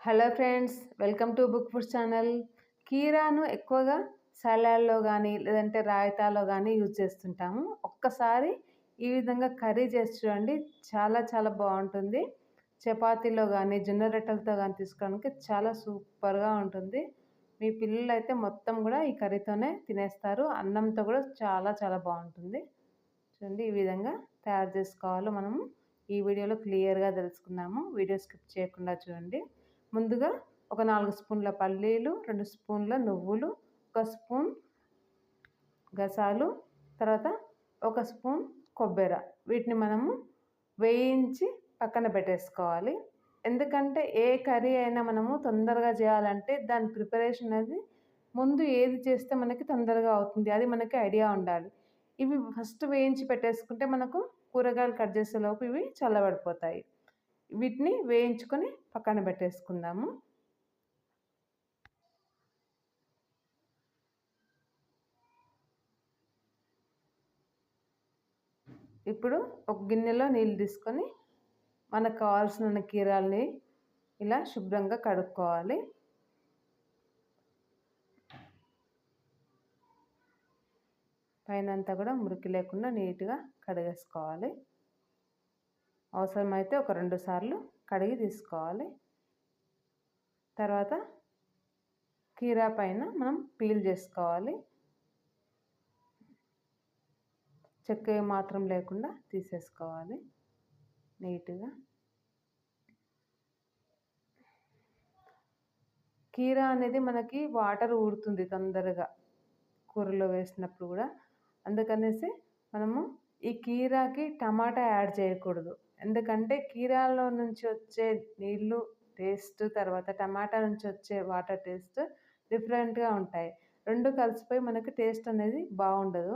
Hello friends welcome to book food channel. కీరాను ఎక్కువగా సలాడ్లో కానీ లేదంటే రాయితాలో కానీ యూజ్ చేస్తుంటాము. ఒక్కసారి ఈ విధంగా కర్రీ చేసి చూడండి చాలా చాలా బాగుంటుంది. చపాతీలో కానీ జొన్న రొట్టెలతో కానీ తీసుకోవడానికి చాలా సూపర్గా ఉంటుంది. మీ పిల్లలు అయితే మొత్తం కూడా ఈ కర్రీతోనే తినేస్తారు. అన్నంతో కూడా చాలా చాలా బాగుంటుంది. చూడండి ఈ విధంగా తయారు చేసుకోవాలో మనము ఈ వీడియోలో క్లియర్గా తెలుసుకున్నాము. వీడియో స్కిప్ చేయకుండా చూడండి. ముందుగా ఒక నాలుగు స్పూన్ల పల్లీలు రెండు స్పూన్ల నువ్వులు ఒక స్పూన్ గసాలు తర్వాత ఒక స్పూన్ కొబ్బరి. వీటిని మనము వేయించి పక్కన పెట్టేసుకోవాలి. ఎందుకంటే ఏ కర్రీ అయినా మనము తొందరగా చేయాలంటే దాని ప్రిపరేషన్ అనేది ముందు ఏది చేస్తే మనకి తొందరగా అవుతుంది. అది మనకి ఐడియా ఉండాలి. ఇవి ఫస్ట్ వేయించి పెట్టేసుకుంటే మనకు కూరగాయలు కట్ చేసేలోపు ఇవి చల్లబడిపోతాయి. వీటిని వేయించుకొని పక్కన పెట్టేసుకుందాము. ఇప్పుడు ఒక గిన్నెలో నీళ్ళు తీసుకొని మనకు కావాల్సిన కీరాల్ని ఇలా శుభ్రంగా కడుక్కోవాలి. పైన అంతా కూడా మురికి లేకుండా నీట్గా కడిగేసుకోవాలి. అవసరమైతే ఒక రెండు సార్లు కడిగి తీసుకోవాలి. తర్వాత కీరా పైన మనం పీల్ చేసుకోవాలి. చెక్క మాత్రం లేకుండా తీసేసుకోవాలి నీట్గా. కీరా అనేది మనకి వాటర్ ఊడుతుంది తొందరగా కూరలో వేసినప్పుడు కూడా. అందుకనేసి మనము ఈ కీరాకి టమాటా యాడ్ చేయకూడదు. ఎందుకంటే కీరాలో నుంచి వచ్చే నీళ్ళు టేస్ట్ తర్వాత టమాటా నుంచి వచ్చే వాటర్ టేస్ట్ డిఫరెంట్గా ఉంటాయి. రెండు కలిసిపోయి మనకి టేస్ట్ అనేది బాగుండదు.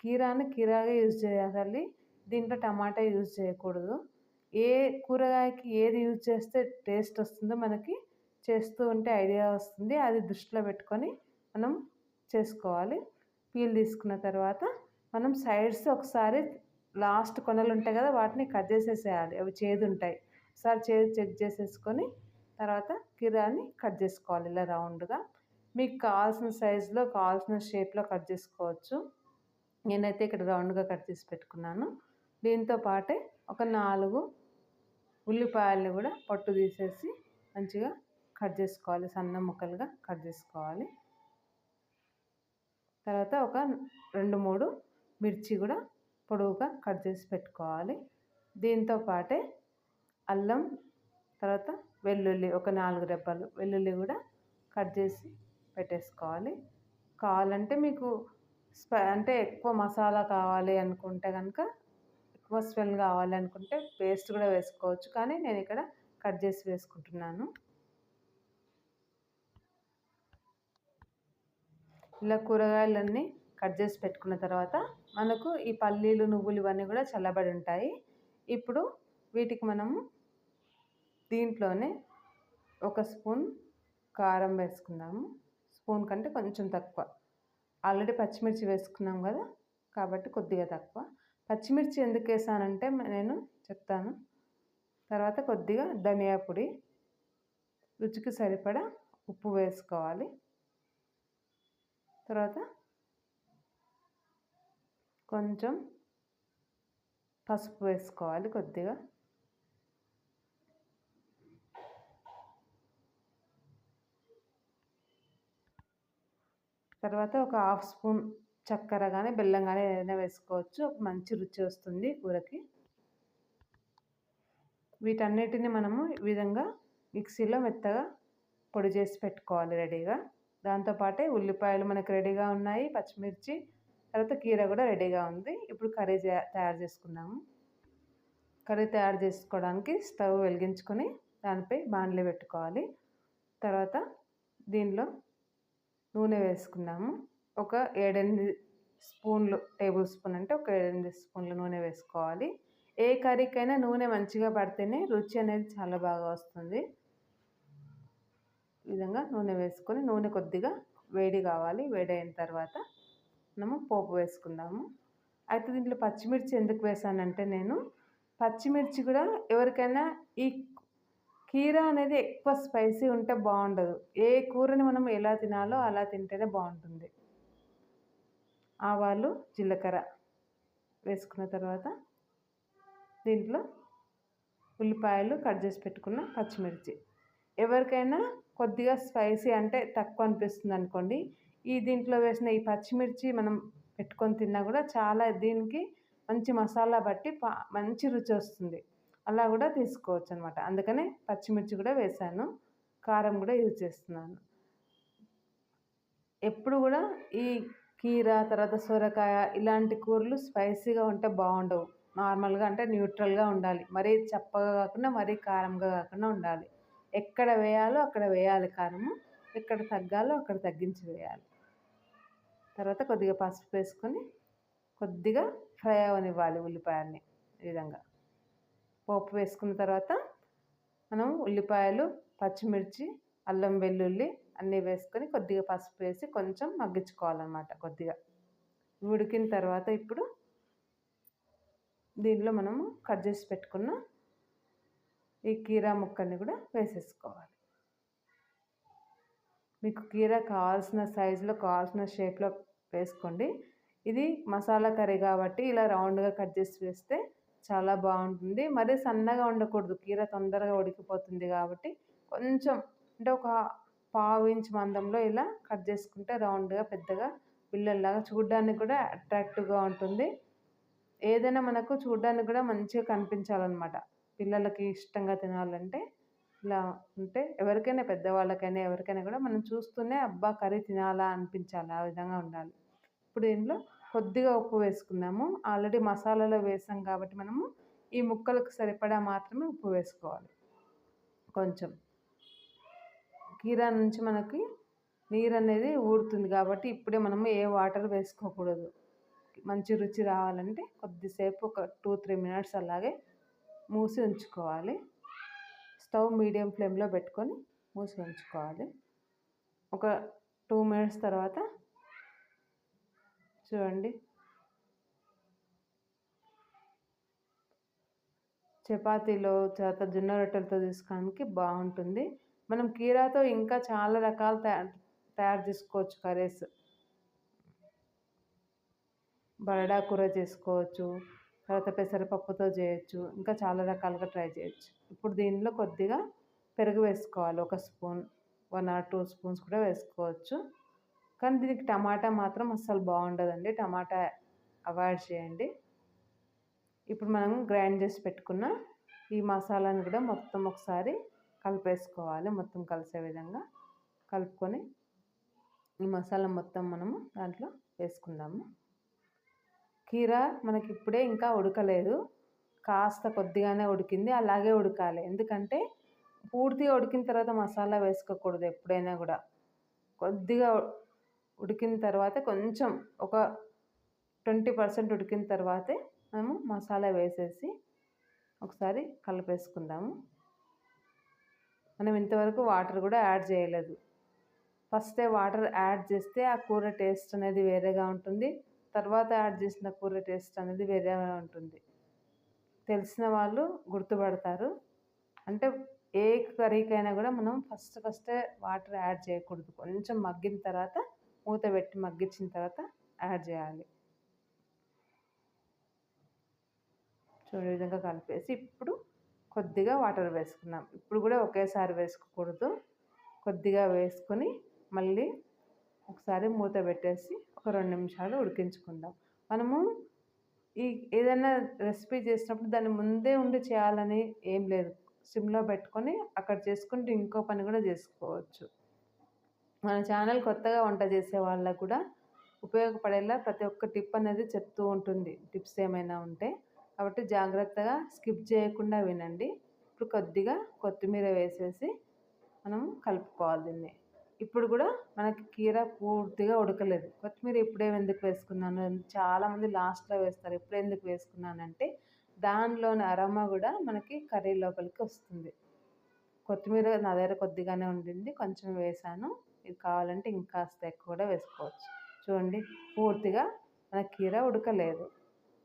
కీరాని కీరాగా యూజ్ చేయాలి దీంట్లో టమాటా యూజ్ చేయకూడదు. ఏ కూరగాయకి ఏది యూజ్ చేస్తే టేస్ట్ వస్తుందో మనకి చేస్తూ ఉంటే ఐడియా వస్తుంది. అది దృష్టిలో పెట్టుకొని మనం చేసుకోవాలి. పీల్ తీసుకున్న తర్వాత మనం సైడ్స్ ఒకసారి లాస్ట్ కొనలు ఉంటాయి కదా వాటిని కట్ చేసేసేయాలి. అవి చేదు ఉంటాయి ఒకసారి చేదు చెక్ చేసేసుకొని తర్వాత కిరాని కట్ చేసుకోవాలి ఇలా రౌండ్గా. మీకు కావాల్సిన సైజులో కావాల్సిన షేప్లో కట్ చేసుకోవచ్చు. నేనైతే ఇక్కడ రౌండ్గా కట్ చేసి పెట్టుకున్నాను. దీంతో పాటే ఒక నాలుగు ఉల్లిపాయలు కూడా పట్టు తీసేసి మంచిగా కట్ చేసుకోవాలి. సన్న ముక్కలుగా కట్ చేసుకోవాలి. తర్వాత ఒక రెండు మూడు మిర్చి కూడా పొడవుగా కట్ చేసి పెట్టుకోవాలి. దీంతో పాటే అల్లం తర్వాత వెల్లుల్లి ఒక నాలుగు రెబ్బలు వెల్లుల్లి కూడా కట్ చేసి పెట్టేసుకోవాలి. కావాలంటే మీకు అంటే ఎక్కువ మసాలా కావాలి అనుకుంటే కనుక ఎక్కువ స్మెల్ కావాలి అనుకుంటే పేస్ట్ కూడా వేసుకోవచ్చు. కానీ నేను ఇక్కడ కట్ చేసి వేసుకుంటున్నాను. ఇలా కూరగాయలన్నీ కట్ చేసి పెట్టుకున్న తర్వాత మనకు ఈ పల్లీలు నువ్వులు ఇవన్నీ కూడా చల్లబడి ఉంటాయి. ఇప్పుడు వీటికి మనము దీంట్లోనే ఒక స్పూన్ కారం వేసుకుందాము. స్పూన్ కంటే కొంచెం తక్కువ. ఆల్రెడీ పచ్చిమిర్చి వేసుకున్నాం కదా కాబట్టి కొద్దిగా తక్కువ. పచ్చిమిర్చి ఎందుకు వేసానంటే నేను చెప్తాను. తర్వాత కొద్దిగా ధనియా పొడి రుచికి సరిపడా ఉప్పు వేసుకోవాలి. తర్వాత కొంచెం పసుపు వేసుకోవాలి కొద్దిగా. తర్వాత ఒక హాఫ్ స్పూన్ చక్కెర కానీ బెల్లం కానీ ఏదైనా వేసుకోవచ్చు. ఒక మంచి రుచి వస్తుంది కూరకి. వీటన్నిటిని మనము ఈ విధంగా మిక్సీలో మెత్తగా పొడి చేసి పెట్టుకోవాలి రెడీగా. దాంతోపాటే ఉల్లిపాయలు మనకు రెడీగా ఉన్నాయి పచ్చిమిర్చి తర్వాత కీర కూడా రెడీగా ఉంది. ఇప్పుడు కర్రీ తయారు చేసుకుందాము. కర్రీ తయారు చేసుకోవడానికి స్టవ్ వెలిగించుకొని దానిపై బాండ్లు పెట్టుకోవాలి. తర్వాత దీనిలో నూనె వేసుకున్నాము ఒక ఏడెనిమిది స్పూన్లు టేబుల్ స్పూన్ అంటే ఒక ఏడెనిమిది స్పూన్లు నూనె వేసుకోవాలి. ఏ కర్రీకైనా నూనె మంచిగా పడితేనే రుచి అనేది చాలా బాగా వస్తుంది. ఈ విధంగా నూనె వేసుకొని నూనె కొద్దిగా వేడి కావాలి. వేడి అయిన తర్వాత మనము పోపు వేసుకుందాము అయితే దీంట్లో పచ్చిమిర్చి ఎందుకు వేసానంటే నేను పచ్చిమిర్చి కూడా ఎవరికైనా ఈ కీర అనేది ఎక్కువ స్పైసీ ఉంటే బాగుండదు. ఏ కూరని మనం ఎలా తినాలో అలా తింటేనే బాగుంటుంది. ఆవాలు జీలకర్ర వేసుకున్న తర్వాత దీంట్లో ఉల్లిపాయలు కట్ చేసి పెట్టుకున్న పచ్చిమిర్చి. ఎవరికైనా కొద్దిగా స్పైసీ అంటే తక్కువ అనిపిస్తుంది అనుకోండి ఈ దీంట్లో వేసిన ఈ పచ్చిమిర్చి మనం పెట్టుకొని తిన్నా కూడా చాలా దీనికి మంచి మసాలా బట్టి మంచి రుచి వస్తుంది. అలా కూడా తీసుకోవచ్చు అనమాట అందుకనే పచ్చిమిర్చి కూడా వేసాను. కారం కూడా యూజ్ చేస్తున్నాను. ఎప్పుడు కూడా ఈ కీర తర్వాత సొరకాయ ఇలాంటి కూరలు స్పైసీగా ఉంటే బాగుండవు. నార్మల్గా అంటే న్యూట్రల్గా ఉండాలి. మరీ చప్పగా కాకుండా మరీ కారంగా కాకుండా ఉండాలి. ఎక్కడ వేయాలో అక్కడ వేయాలి కారము. ఎక్కడ తగ్గాలో అక్కడ తగ్గించి వేయాలి. తర్వాత కొద్దిగా పసుపు వేసుకొని కొద్దిగా ఫ్రై అవనివ్వాలి ఉల్లిపాయల్ని ఈ విధంగా. పోపు వేసుకున్న తర్వాత మనం ఉల్లిపాయలు పచ్చిమిర్చి అల్లం వెల్లుల్లి అన్నీ వేసుకొని కొద్దిగా పసుపు వేసి కొంచెం మగ్గించుకోవాలన్నమాట కొద్దిగా. ఉడికిన తర్వాత ఇప్పుడు దీనిలో మనము కట్ చేసి పెట్టుకున్న ఈ కీరా ముక్కల్ని కూడా వేసేసుకోవాలి. మీకు కీర కావాల్సిన సైజులో కావాల్సిన షేప్లో వేసుకోండి. ఇది మసాలా కర్రీ కాబట్టి ఇలా రౌండ్గా కట్ చేసి వేస్తే చాలా బాగుంటుంది. మరీ సన్నగా ఉండకూడదు. కీర తొందరగా ఉడికిపోతుంది కాబట్టి కొంచెం అంటే ఒక పావు ఇంచ్ మందంలో ఇలా కట్ చేసుకుంటే రౌండ్గా పెద్దగా పిల్లల్లాగా చూడడానికి కూడా అట్రాక్టివ్గా ఉంటుంది. ఏదైనా మనకు చూడడానికి కూడా మంచిగా కనిపించాలన్నమాట. పిల్లలకి ఇష్టంగా తినాలంటే ఇలా ఉంటే ఎవరికైనా పెద్దవాళ్ళకైనా ఎవరికైనా కూడా మనం చూస్తూనే అబ్బా కర్రీ తినాలా అనిపించాలి ఆ విధంగా ఉండాలి. ఇప్పుడు దీంట్లో కొద్దిగా ఉప్పు వేసుకుందాము. ఆల్రెడీ మసాలాలో వేసాం కాబట్టి మనము ఈ ముక్కలకు సరిపడా మాత్రమే ఉప్పు వేసుకోవాలి. కొంచెం కీరా నుంచి మనకి నీరు అనేది ఊరుతుంది కాబట్టి ఇప్పుడే మనము ఏ వాటర్ వేసుకోకూడదు. మంచి రుచి రావాలంటే కొద్దిసేపు ఒక టూ త్రీ మినిట్స్ అలాగే మూసి ఉంచుకోవాలి. స్టవ్ మీడియం ఫ్లేమ్లో పెట్టుకొని మూసి ఉంచుకోవాలి. ఒక టూ మినిట్స్ తర్వాత చూడండి. చపాతీలో తర్వాత జొన్న రొట్టెలతో తీసుకోవడానికి బాగుంటుంది. మనం కీరాతో ఇంకా చాలా రకాలు తయారు తయారు చేసుకోవచ్చు కర్రీస్. బరడా కూర చేసుకోవచ్చు. తర్వాత పెసరపప్పుతో చేయొచ్చు ఇంకా చాలా రకాలుగా ట్రై చేయొచ్చు. ఇప్పుడు దీనిలో కొద్దిగా పెరుగు వేసుకోవాలి ఒక spoon one or two spoons కూడా వేసుకోవచ్చు. కానీ దీనికి టమాటా మాత్రం అస్సలు బాగుండదండి టమాటా అవాయిడ్ చేయండి. ఇప్పుడు మనం గ్రైండ్ చేసి పెట్టుకున్న ఈ మసాలాను కూడా మొత్తం ఒకసారి కలిపేసుకోవాలి మొత్తం కలిసే విధంగా కలుపుకొని. ఈ మసాలా మొత్తం మనము దాంట్లో వేసుకుందాము. కీర మనకి ఇప్పుడే ఇంకా ఉడకలేదు. కాస్త కొద్దిగానే ఉడికింది అలాగే ఉడకాలి. ఎందుకంటే పూర్తిగా ఉడికిన తర్వాత మసాలా వేసుకోకూడదు ఎప్పుడైనా కూడా. కొద్దిగా ఉడికిన తర్వాత కొంచెం ఒక ట్వంటీ పర్సెంట్ ఉడికిన తర్వాతే మేము మసాలా వేసేసి ఒకసారి కలిపేసుకుందాము. మనం ఇంతవరకు వాటర్ కూడా యాడ్ చేయలేదు. ఫస్టే వాటర్ యాడ్ చేస్తే ఆ కూర టేస్ట్ అనేది వేరేగా ఉంటుంది. తర్వాత యాడ్ చేసిన కూర టేస్ట్ అనేది వేరే ఉంటుంది. తెలిసిన వాళ్ళు గుర్తుపడతారు. అంటే ఏ కర్రీకైనా కూడా మనం ఫస్ట్ ఫస్టే వాటర్ యాడ్ చేయకూడదు. కొంచెం మగ్గిన తర్వాత మూత పెట్టి మగ్గించిన తర్వాత యాడ్ చేయాలి. చూడే విధంగా కలిపేసి ఇప్పుడు కొద్దిగా వాటర్ వేసుకున్నాం ఇప్పుడు కూడా ఒకేసారి వేసుకోకూడదు. కొద్దిగా వేసుకొని మళ్ళీ ఒకసారి మూత పెట్టేసి ఒక రెండు నిమిషాలు ఉడికించుకుందాం. మనము ఈ ఏదైనా రెసిపీ చేసినప్పుడు దాన్ని ముందే ఉండి చేయాలని ఏం లేదు. సిమ్లో పెట్టుకొని అక్కడ చేసుకుంటే ఇంకో పని కూడా చేసుకోవచ్చు. మన ఛానల్ కొత్తగా వంట చేసే వాళ్ళకు కూడా ఉపయోగపడేలా ప్రతి ఒక్క టిప్ అనేది చెప్తూ ఉంటుంది. టిప్స్ ఏమైనా ఉంటే కాబట్టి జాగ్రత్తగా స్కిప్ చేయకుండా వినండి. ఇప్పుడు కొద్దిగా కొత్తిమీర వేసేసి మనం కలుపుకోవాలి దీన్ని. ఇప్పుడు కూడా మనకి కీర పూర్తిగా ఉడకలేదు. కొత్తిమీర ఇప్పుడే ఎందుకు వేసుకున్నాను చాలామంది లాస్ట్లో వేస్తారు. ఇప్పుడు ఎందుకు వేసుకున్నానంటే దానిలోని అరమ కూడా మనకి కర్రీ లోపలికి వస్తుంది. కొత్తిమీర నా దగ్గర కొద్దిగానే ఉండింది. కొంచెం వేసాను. ఇది కావాలంటే ఇంకాస్త ఎక్కువ కూడా వేసుకోవచ్చు. చూడండి పూర్తిగా మన కీర ఉడకలేదు.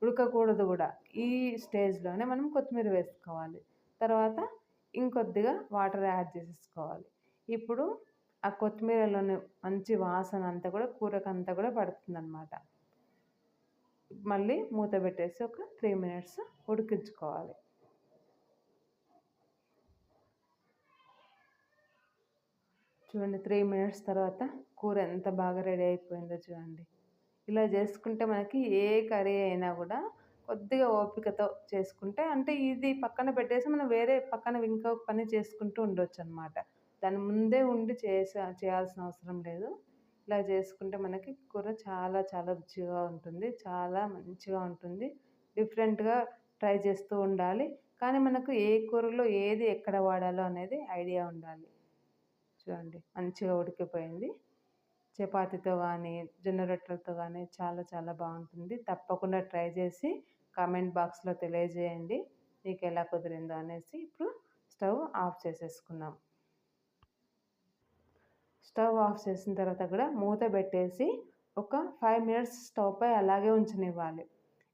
ఉడకకూడదు కూడా. ఈ స్టేజ్లోనే మనం కొత్తిమీర వేసుకోవాలి. తర్వాత ఇంకొద్దిగా వాటర్ యాడ్ చేసేసుకోవాలి. ఇప్పుడు ఆ కొత్తిమీరలోని మంచి వాసన అంతా కూడా కూరకంతా కూడా పడుతుందన్నమాట. మళ్ళీ మూత పెట్టేసి ఒక త్రీ మినిట్స్ ఉడికించుకోవాలి. చూడండి త్రీ మినిట్స్ తర్వాత కూర ఎంత బాగా రెడీ అయిపోయిందో చూడండి. ఇలా చేసుకుంటే మనకి ఏ కర్రీ అయినా కూడా కొద్దిగా ఓపికతో చేసుకుంటే అంటే ఇది పక్కన పెట్టేసి మనం వేరే పక్కన ఇంకొక పని చేసుకుంటూ ఉండొచ్చు అనమాట దాని ముందే ఉండి చేసా చేయాల్సిన అవసరం లేదు. ఇలా చేసుకుంటే మనకి కూర చాలా చాలా రుచిగా ఉంటుంది. చాలా మంచిగా ఉంటుంది. డిఫరెంట్గా ట్రై చేస్తూ ఉండాలి. కానీ మనకు ఏ కూరలో ఏది ఎక్కడ వాడాలో అనేది ఐడియా ఉండాలి. చూడండి మంచిగా ఉడికిపోయింది. చపాతీతో కానీ జొన్న రొట్టెలతో కానీ చాలా చాలా బాగుంటుంది. తప్పకుండా ట్రై చేసి కామెంట్ బాక్స్లో తెలియజేయండి. మీకు ఎలా కుదిరిందో అనేసి ఇప్పుడు స్టవ్ ఆఫ్ చేసేసుకున్నాం స్టవ్ ఆఫ్ చేసిన తర్వాత కూడా మూత పెట్టేసి ఒక ఫైవ్ మినిట్స్ స్టవ్ పై అలాగే ఉంచనివ్వాలి.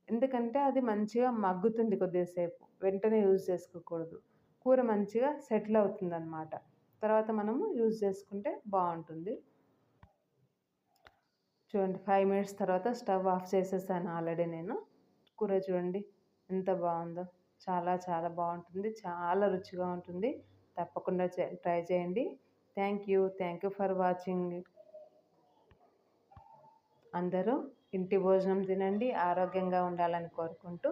ఎందుకంటే అది మంచిగా మగ్గుతుంది కొద్దిసేపు. వెంటనే యూజ్ చేసుకోకూడదు. కూర మంచిగా సెటిల్ అవుతుంది అనమాట తర్వాత మనము యూజ్ చేసుకుంటే బాగుంటుంది. చూడండి ఫైవ్ మినిట్స్ తర్వాత స్టవ్ ఆఫ్ చేసేసాను ఆల్రెడీ నేను. కూర చూడండి ఎంత బాగుందో. చాలా చాలా బాగుంటుంది. చాలా రుచిగా ఉంటుంది. తప్పకుండా ట్రై చేయండి. Thank you thank you for watching అందరూ ఇంటి భోజనం తినండి ఆరోగ్యంగా ఉండాలని కోరుకుంటూ.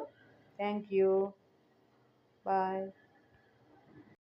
Thank you bye